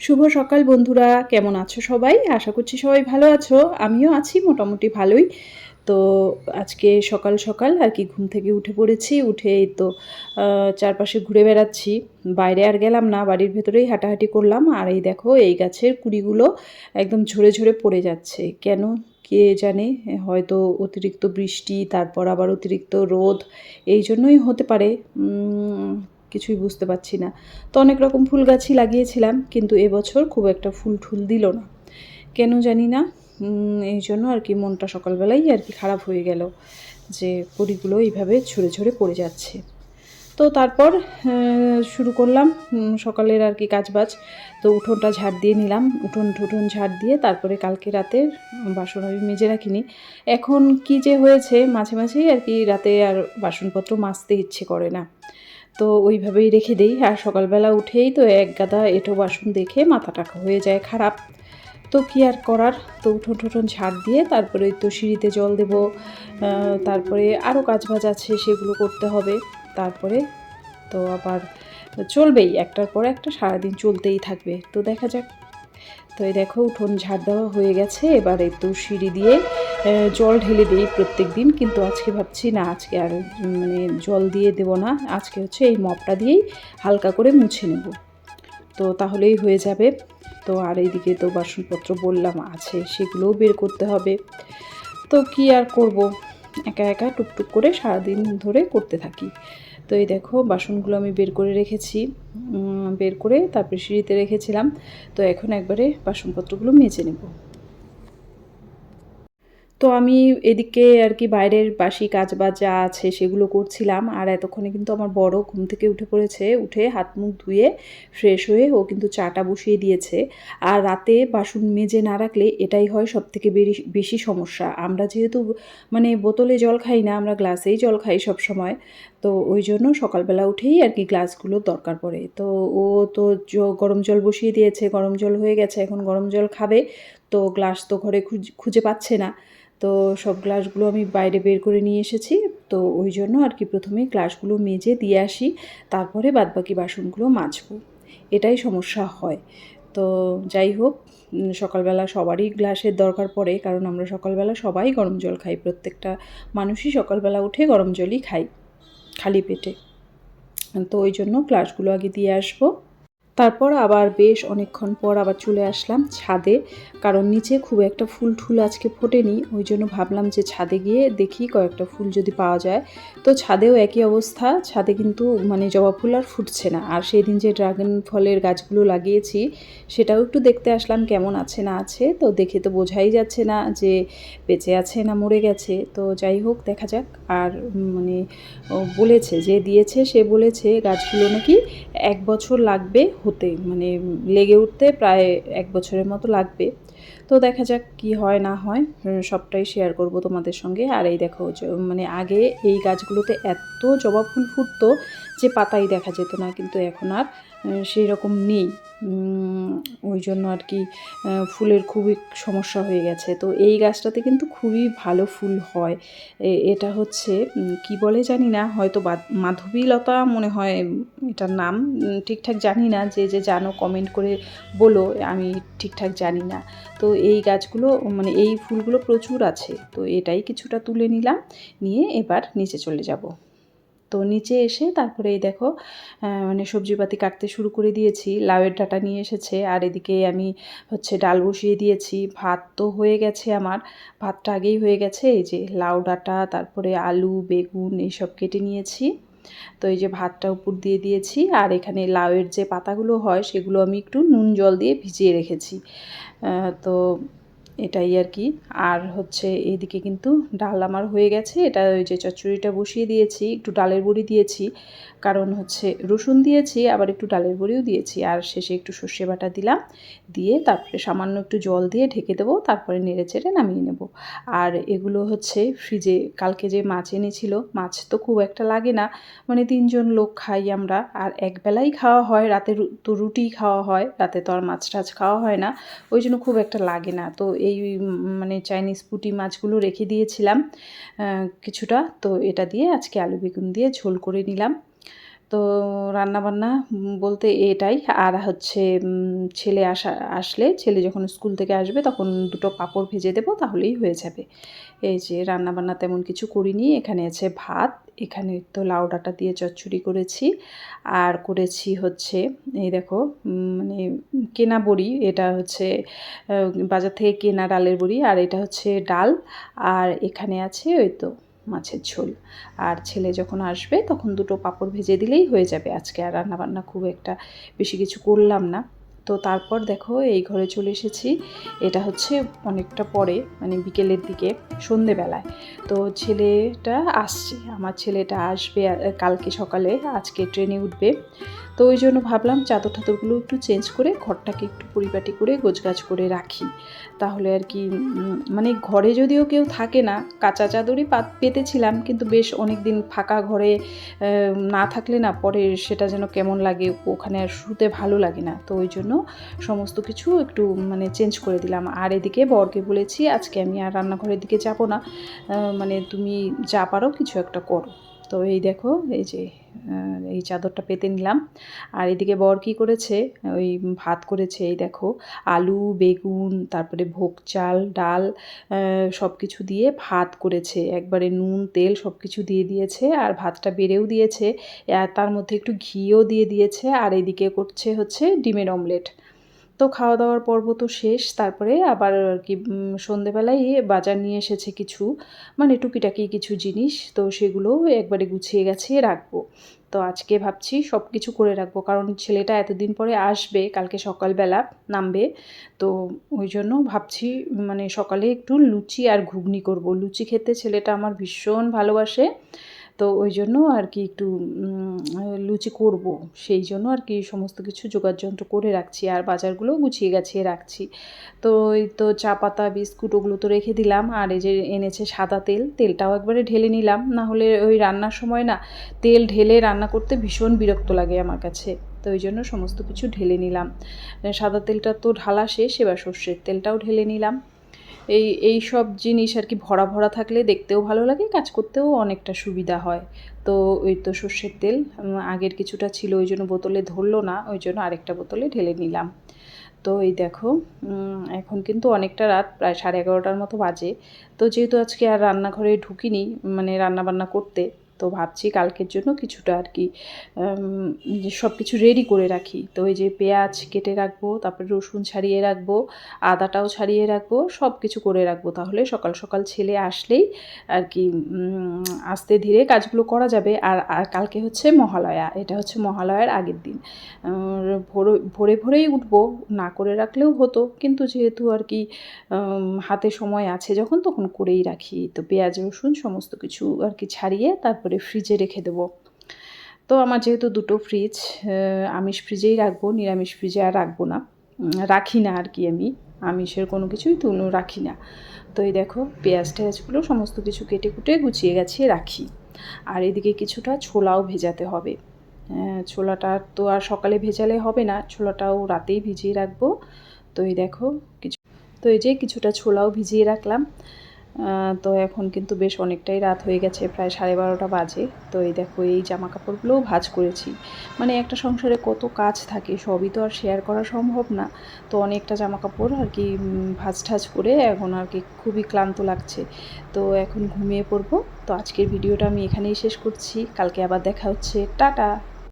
শুভ সকাল বন্ধুরা, কেমন আছো সবাই? আশা করছি সবাই ভালো আছো। আমিও আছি, মোটামুটি ভালোই। তো আজকে সকাল সকাল আর কি ঘুম থেকে উঠে পড়েছি, উঠে এই তো চারপাশে ঘুরে বেড়াচ্ছি। বাইরে আর গেলাম না, বাড়ির ভেতরেই হাঁটাহাঁটি করলাম। আর এই দেখো, এই গাছের কুড়িগুলো একদম ঝরে ঝরে পড়ে যাচ্ছে। কেন, কে জানে, হয়তো অতিরিক্ত বৃষ্টি, তারপর আবার অতিরিক্ত রোদ, এই জন্যই হতে পারে। কিছুই বুঝতে পারছি না। তো অনেক রকম ফুল গাছই লাগিয়েছিলাম, কিন্তু এবছর খুব একটা ফুল ঠুল দিল না। কেন জানি না এই জন্য আর কি মনটা সকালবেলাই আর কি খারাপ হয়ে গেল যে কড়িগুলো এইভাবে ঝরে ঝরে পড়ে যাচ্ছে। তো তারপর শুরু করলাম সকালের আর কি কাজবাজ। তো উঠোনটা ঝাড় দিয়ে নিলাম, উঠোন ঠুঠোন ঝাড় দিয়ে তারপরে কালকে রাতে বাসন আমি মেজে রাখিনি। এখন কি যে হয়েছে, মাঝে মাঝেই আর কি রাতে আর বাসনপত্র মাজতে ইচ্ছে করে না। তো ওইভাবেই রেখে দিই। আর সকালবেলা উঠেই তো এক গাদা এঁটো বাসন দেখে মাথাটা হয়ে যায় খারাপ। তো কী আর করার? তো উঠোন ঠোঠন ঝাড় দিয়ে তারপরে তো সিঁড়িতে জল দেব তারপরে আরও কাজ বাজ আছে সেগুলো করতে হবে। তারপরে তো আবার চলবেই, একটার পর একটা সারাদিন চলতেই থাকবে। তো দেখা যাক তো এই দেখো উঠোন ঝাড় দেওয়া হয়ে গেছে। এবার তো সিঁড়ি দিয়ে জল ঢেলে দিই প্রত্যেক দিন। কিন্তু আজকে ভাবছি, না, আজকে আর মানে জল দিয়ে দেব না। আজকে হচ্ছে এই মপটা দিয়েই হালকা করে মুছে নেব। তো তাহলেই হয়ে যাবে। তো আর এইদিকে তো বাসনপত্র বললাম, আছে, সেগুলোও বের করতে হবে। তো কি আর করব? একা একা টুকটুক করে সারাদিন ধরে করতে থাকি। তো এই দেখো, বাসনগুলো আমি বের করে রেখেছি। বের করে তারপরে সিঁড়িতে রেখেছিলাম। তো এখন একবারে বাসনপত্রগুলো মেজে নেব। তো আমি এদিকে আর কি বাইরের বাসি কাজ বাজ যা আছে সেগুলো করছিলাম। আর এতক্ষণে কিন্তু আমার বড় ঘুম থেকে উঠে পড়েছে। উঠে হাত মুখ ধুয়ে ফ্রেশ হয়ে ও কিন্তু চাটা বসিয়ে দিয়েছে। আর রাতে বাসন মেজে না রাখলে এটাই হয় সব থেকে বেশি সমস্যা। আমরা যেহেতু মানে বোতলে জল খাই না, আমরা গ্লাসেই জল খাই সব সময় তো ওই জন্য সকালবেলা উঠেই আর কি গ্লাসগুলোর দরকার পড়ে। তো ও তো গরম জল বসিয়ে দিয়েছে। গরম জল হয়ে গেছে, এখন গরম জল খাবে। তো গ্লাস তো ঘরে খুঁজে পাচ্ছে না। তো সব গ্লাসগুলো আমি বাইরে বের করে নিয়ে এসেছি। তো ওই জন্য আর কি প্রথমে গ্লাসগুলো মেজে দিয়ে আসি, তারপরে বাদবাকি বাসনগুলো মাজবো। এটাই সমস্যা হয়। তো যাই হোক সকালবেলা সবারই গ্লাসের দরকার পড়ে, কারণ আমরা সকালবেলা সবাই গরম জল খাই। প্রত্যেকটা মানুষই সকালবেলা উঠে গরম জলই খাই খালি পেটে। তো ওই জন্য গ্লাসগুলো আগে দিয়ে আসব। তারপর আবার বেশ অনেকক্ষণ পর আবার চলে আসলাম ছাদে, কারণ নিচে খুব একটা ফুল ঠুল আজকে ফোটেনি, ওই জন্য ভাবলাম যে ছাদে গিয়ে দেখি কয়েকটা ফুল যদি পাওয়া যায়। তো ছাদেও একই অবস্থা, ছাদে কিন্তু মানে জবা ফুল আর ফুটছে না। আর সেই দিন যে ড্রাগন ফলের গাছগুলো লাগিয়েছি, সেটাও একটু দেখতে আসলাম কেমন আছে না আছে। তো দেখে তো বোঝাই যাচ্ছে না যে বেঁচে আছে না মরে গেছে। তো যাই হোক, দেখা যাক। আর মানে বলেছে, যে দিয়েছে সে বলেছে, গাছগুলো নাকি এক বছর লাগবে হতে মানে লেগে উঠতে প্রায় এক বছরের মতো লাগবে। তো দেখা যাক কি হয়, না হয় সবটাই শেয়ার করব তোমাদের সঙ্গে। আর এই দেখো মানে আগে এই গাছগুলোতে এত জবা ফুল ফুটতো যে পাতাই দেখা যেত না, কিন্তু এখন আর সেই রকম নেই। ওই জন্য আর কি ফুলের খুবই সমস্যা হয়ে গেছে। তো এই গাছটাতে কিন্তু খুবই ভালো ফুল হয়। এটা হচ্ছে কি বলে জানি না, হয়তো মাধবীলতা মনে হয় এটার নাম ঠিকঠাক জানি না, যে যে জানো কমেন্ট করে বলো, আমি ঠিকঠাক জানি না। তো এই গাছগুলো মানে এই ফুলগুলো প্রচুর আছে। তো এটাই কিছুটা তুলে নিলাম, নিয়ে এবার নিচে চলে যাব। তো নিচে এসে তারপরে এই দেখো মানে সবজিপাতি কাটতে শুরু করে দিয়েছি। লাউয়ের ডাঁটা নিয়ে এসেছে। আর এদিকে আমি হচ্ছে ডাল বসিয়ে দিয়েছি। ভাত তো হয়ে গেছে আমার। ভাতটা আগেই হয়ে গেছে। এই যে লাউ ডাঁটা, তারপরে আলু, বেগুন এইসব কেটে নিয়েছি। তো এই যে ভাতটা উপর দিয়ে দিয়েছি। আর এখানে লাউয়ের যে পাতাগুলো হয়, সেগুলো আমি একটু নুন জল দিয়ে ভিজিয়ে রেখেছি। তো এটাই আর কি। আর হচ্ছে এদিকে কিন্তু ডাল আমার হয়ে গেছে। এটা ওই যে চচ্চড়িটা বসিয়ে দিয়েছি, একটু ডালের বড়ি দিয়েছি। কারণ হচ্ছে রসুন দিয়েছি, আবার একটু ডালের বড়িও দিয়েছি। আর শেষে একটু সর্ষে বাটা দিলাম। দিয়ে তারপরে সামান্য একটু জল দিয়ে ঢেকে দেবো, তারপরে নেড়ে চেড়ে নামিয়ে নেব। আর এগুলো হচ্ছে ফ্রিজে, কালকে যে মাছ এনেছিল, মাছ তো খুব একটা লাগে না। মানে তিনজন লোক খাই আমরা, আর একবেলাই খাওয়া হয়, রাতে তো রুটি খাওয়া হয়, রাতে তো আর মাছ টাছ খাওয়া হয় না। ওই জন্য খুব একটা লাগে না। তো এই মানে চাইনিজ পুটি মাছগুলো রেখে দিয়েছিলাম কিছুটা। তো এটা দিয়ে আজকে আলু বেগুন দিয়ে ঝোল করে নিলাম। তো রান্নাবান্না বলতে এটাই। আর হচ্ছে ছেলে আসা, আসলে ছেলে যখন স্কুল থেকে আসবে তখন দুটো পাঁপড় ভেজে দেবো, তাহলেই হয়ে যাবে। এই যে রান্নাবান্না তেমন কিছু করিনি। এখানে আছে ভাত, এখানে তো লাউ ডাঁটা দিয়ে চচ্চড়ি করেছি। আর করেছি হচ্ছে, এই দেখো মানে কেনা বড়ি, এটা হচ্ছে বাজার থেকে কেনা ডালের বড়ি, আর এটা হচ্ছে ডাল। আর এখানে আছে, ওই তো মাছের ঝোল। আর ছেলে যখন আসবে, তখন দুটো পাঁপড় ভেজে দিলেই হয়ে যাবে। আজকে আর রান্নাবান্না খুব একটা বেশি কিছু করলাম না। তো তারপর দেখো, এই ঘরে চলে এসেছি। এটা হচ্ছে অনেকটা পরে মানে বিকেলের দিকে, সন্ধেবেলায়। তো ছেলেটা আসছে। আমার ছেলেটা আসবে কালকে সকালে। আজকে ট্রেনে উঠবে। তো ওই জন্য ভাবলাম চাদর টাদরগুলো একটু চেঞ্জ করে ঘরটাকে একটু পরিপাটি করে গোছগাছ করে রাখি। তাহলে আর কি মানে ঘরে যদিও কেউ থাকে না, কাঁচা চাদরই পেতেছিলাম কিন্তু বেশ অনেক দিন ফাঁকা ঘরে না থাকলে না পরে সেটা যেন কেমন লাগে ওখানে আর শুতে ভালো লাগে না। তো ওই জন্য সমস্ত কিছু একটু মানে চেঞ্জ করে দিলাম। আর এদিকে বরকে বলেছি, আজকে আমি আর রান্নাঘরের দিকে যাব না। মানে তুমি যা পারো কিছু একটা করো। তো এই দেখো, এই যে এই চাদরটা পেতে নিলাম। আর এদিকে বর কি করেছে? ওই ভাত করেছে, এই দেখো, আলু, বেগুন, তারপরে ভোগ চাল, ডাল সব কিছু দিয়ে ভাত করেছে। একবারে নুন, তেল সব কিছু দিয়ে দিয়েছে আর ভাতটা বেড়েও দিয়েছে। তার মধ্যে একটু ঘিও দিয়ে দিয়েছে। আর এদিকে করছে হচ্ছে ডিমের অমলেট। তো খাওয়া দাওয়ার পর্ব তো শেষ। তারপরে আবার আর কি সন্ধেবেলায় বাজার নিয়ে এসেছে কিছু মানে টুকিটাকি কিছু জিনিস। তো সেগুলো একবারে গুছিয়ে গেছিয়ে রাখব। তো আজকে ভাবছি সব কিছু করে রাখব, কারণ ছেলেটা এতদিন পরে আসবে, কালকে সকালবেলা নামবে। তো ওই জন্য ভাবছি মানে সকালে একটু লুচি আর ঘুগনি করব। লুচি খেতে ছেলেটা আমার ভীষণ ভালোবাসে। তো ওই জন্য আর কি একটু লুচি করব। সেই জন্য আর কি সমস্ত কিছু যোগাড়যন্ত্র করে রাখছি আর বাজারগুলো গুছিয়ে গাছিয়ে রাখছি। তো এই তো চা পাতা, বিস্কুট ওগুলো তো রেখে দিলাম। আর এই যে এনেছে সাদা তেল, তেলটাও একবারে ঢেলে নিলাম। না হলে ওই রান্নার সময় না তেল ঢেলে রান্না করতে ভীষণ বিরক্ত লাগে আমার কাছে। তো ওই জন্য সমস্ত কিছু ঢেলে নিলাম। সাদা তেলটা তো ঢালা শেষ, এবার সর্ষের তেলটাও ঢেলে নিলাম। এই এই সব জিনিস আর কি ভরা ভরা থাকলে দেখতেও ভালো লাগে, কাজ করতেও অনেকটা সুবিধা হয়। তো ওই তো সর্ষের তেল আগের কিছুটা ছিল, ওই জন্য বোতলে ধরলো না, ওই জন্য আরেকটা বোতলে ঢেলে নিলাম। তো এই দেখো এখন কিন্তু অনেকটা রাত, প্রায় সাড়ে এগারোটার মতো বাজে। তো যেহেতু আজকে আর রান্নাঘরে ঢুকিনি মানে রান্না বান্না করতে তো ভাবছি কালকের জন্য কিছুটা আর কি সব কিছু রেডি করে রাখি। তো ওই যে পেঁয়াজ কেটে রাখব, তারপরে রসুন ছাড়িয়ে রাখব, আদাটাও ছাড়িয়ে রাখব সব কিছু করে রাখব। তাহলে সকাল সকাল ছেলে আসলেই আর কি আস্তে ধীরে কাজগুলো করা যাবে। আর কালকে হচ্ছে মহালয়া, এটা হচ্ছে মহালয়ার আগের দিন। ভোরে ভোরে ভোরেই উঠবো, না করে রাখলেও হতো। কিন্তু যেহেতু আর কি হাতে সময় আছে যখন, তখন করেই রাখি। তো পেঁয়াজ, রসুন সমস্ত কিছু আর কি ছাড়িয়ে তারপরে ফ্রিজে রেখে দেবো। তো আমার যেহেতু দুটো ফ্রিজ আমিষ ফ্রিজেই রাখব, নিরামিষ ফ্রিজে আর রাখব না। রাখি না আর কি আমি। আমিষের কোনো কিছুই তুলো রাখি না। তো এই দেখো, পেঁয়াজ টেয়াজগুলো সমস্ত কিছু কেটে কুটে গুছিয়ে গেছিয়ে রাখি। আর এদিকে কিছুটা ছোলাও ভেজাতে হবে। ছোলাটা তো আর সকালে ভেজালে হবে না, ছোলাটাও রাতেই ভিজিয়ে রাখব। তো এই দেখো, কিছু তো এই যে কিছুটা ছোলাও ভিজিয়ে রাখলাম। তো এখন কিন্তু বেশ অনেকটাই রাত হয়ে গেছে, প্রায় সাড়ে বারোটা বাজে। তো এই দেখো, এই জামা কাপড়গুলোও ভাঁজ করেছি। মানে একটা সংসারে কত কাজ থাকে, সবই তো আর শেয়ার করা সম্ভব না। তো অনেকটা জামা কাপড় আর কি ভাঁজ ঠাজ করে এখন আর কি খুবই ক্লান্ত লাগছে। তো এখন ঘুমিয়ে পড়ব। তো আজকের ভিডিওটা আমি এখানেই শেষ করছি। কালকে আবার দেখা হচ্ছে। টাটা!